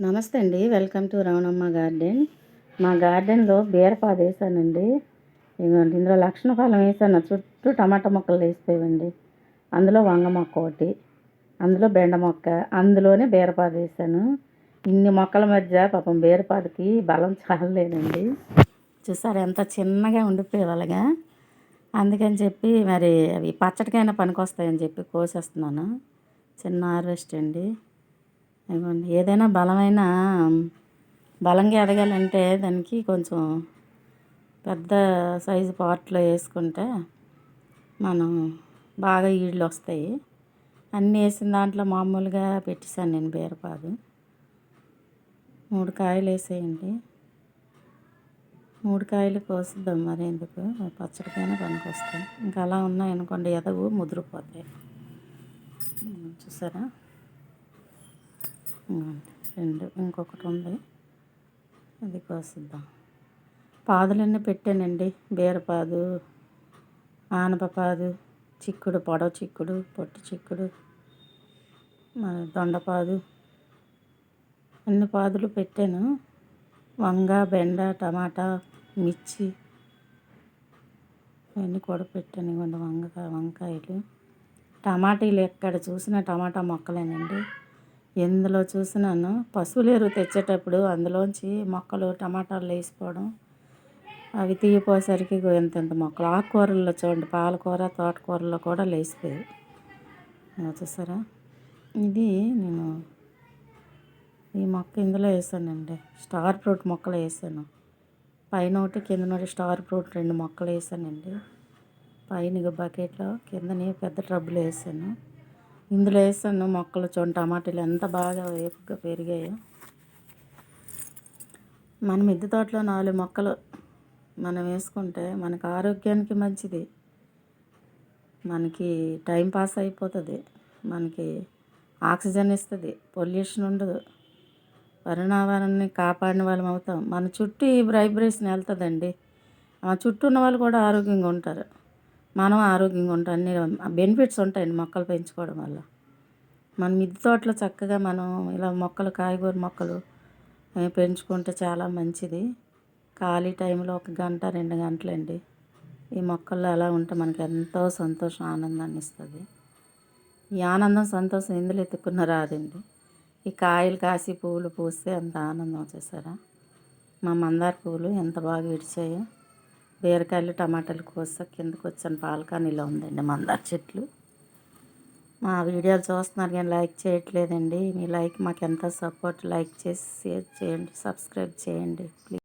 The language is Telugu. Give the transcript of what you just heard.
నమస్తే అండి. Welcome to Ravanamma garden. మా గార్డెన్లో బీరపాదు వేసానండి. ఇదిగోండి ఇందులో లక్షణ ఫలం వేసాను. చుట్టూ టమాటా మొక్కలు వేసిపోయావండి. అందులో వంగ మొక్క ఒకటి అందులో బెండ మొక్క అందులోనే బీరపాదు వేసాను. ఇన్ని మొక్కల మధ్య పాపం బీరపాదుకి బలం చాలలేదండి. చూసారు ఎంత చిన్నగా ఉండిపోయేవాళ్ళగా అందుకని చెప్పి మరి అవి పచ్చడికైనా పనికొస్తాయని చెప్పి కోసేస్తున్నాను. చిన్న హార్వెస్ట్ అండి. ఇదిగోండి. ఏదైనా బలమైన బలంగా ఎదగాలంటే దానికి కొంచెం పెద్ద సైజు పాట్లో వేసుకుంటే మనం బాగా ఈళ్ళు వస్తాయి. అన్నీ వేసిన దాంట్లో మామూలుగా పెట్టేశాను నేను బీరపాదు. మూడు కాయలు వేసేయండి. మూడు కాయలు కోసిద్దాం మరి ఎందుకు? పచ్చడికైనా పనికి వస్తాయి ఇంకా అలా ఉన్నాయనుకోండి ఎదగు ముదిరిపోతాయి. చూసారా? రెండు ఇంకొకటి ఉంది. అది కోసిద్దాం. పాదులన్నీ పెట్టానండి. బీరపాదు ఆనపపాదు చిక్కుడు పొడవ చిక్కుడు పొట్టి చిక్కుడు మరి దొండపాదు అన్ని పాదులు పెట్టాను. వంగ బెండ టమాటా మిర్చి ఇవన్నీ కూడా పెట్టాను. ఇవ్వండి వంగ వంకాయలు. టమాటాలు ఎక్కడ చూసిన టమాటా మొక్కలేనండి. ఎందులో చూసినాను? పశువుల ఎరువు తెచ్చేటప్పుడు అందులోంచి మొక్కలు టమాటాలు వేసిపోవడం అవి తీయపోసరికి ఇంత ఇంత మొక్కలు. ఆకుకూరల్లో చూడండి పాలకూర తోటకూరలో కూడా లేచిపోయి చూసారా? ఇది నేను ఈ మొక్క ఇందులో వేసానండి. స్టార్ ఫ్రూట్ మొక్కలు వేసాను. పైన ఒకటి కింద ఒకటి స్టార్ ఫ్రూట్ రెండు మొక్కలు వేసానండి. పైన బకెట్లో కిందని పెద్ద ట్రబ్బులు వేసాను. ఇందులో వేసాను మొక్కలు చూడండి టమాటాలు ఎంత బాగా వేపుగా పెరిగాయో. మన మిద్దె తోటలో నాలుగు మొక్కలు మనం వేసుకుంటే మనకు ఆరోగ్యానికి మంచిది. మనకి టైం పాస్ అయిపోతుంది మనకి ఆక్సిజన్ ఇస్తుంది పొల్యూషన్ ఉండదు. పరిణామాన్ని కాపాడిన వాళ్ళం అవుతాం. మన చుట్టూ ఈ వైబ్రేషన్ వెళ్తుందండి. ఆ చుట్టూ ఉన్న వాళ్ళు కూడా ఆరోగ్యంగా ఉంటారు. మనం ఆరోగ్యంగా ఉంటాం. అన్ని బెనిఫిట్స్ ఉంటాయండి మొక్కలు పెంచుకోవడం వల్ల. మన మిద్దె తోటలో చక్కగా మనం ఇలా మొక్కలు కాయగూర మొక్కలు పెంచుకుంటే చాలా మంచిది. ఖాళీ టైంలో ఒక గంట రెండు గంటలండి. ఈ మొక్కల్లో అలా ఉంటే మనకి ఎంతో సంతోషం ఆనందాన్ని ఇస్తుంది. ఈ ఆనందం సంతోషం ఎందులో ఎత్తుక్కున్న రాదండి. ఈ కాయలు కాసి పువ్వులు పూస్తే ఎంత ఆనందం వచ్చేసారా మా మందార పువ్వులు ఎంత బాగా విడిచాయో బీరకాయలు టమాటాలు కోసా కిందకు వచ్చాను. పాలకానీలో ఉందండి మందార చెట్లు. మా వీడియోలు చూస్తున్నారు కానీ లైక్ చేయట్లేదండి. మీ లైక్ మాకు ఎంత సపోర్ట్ లైక్ చేసి షేర్ చేయండి సబ్స్క్రైబ్ చేయండి. ప్లీజ్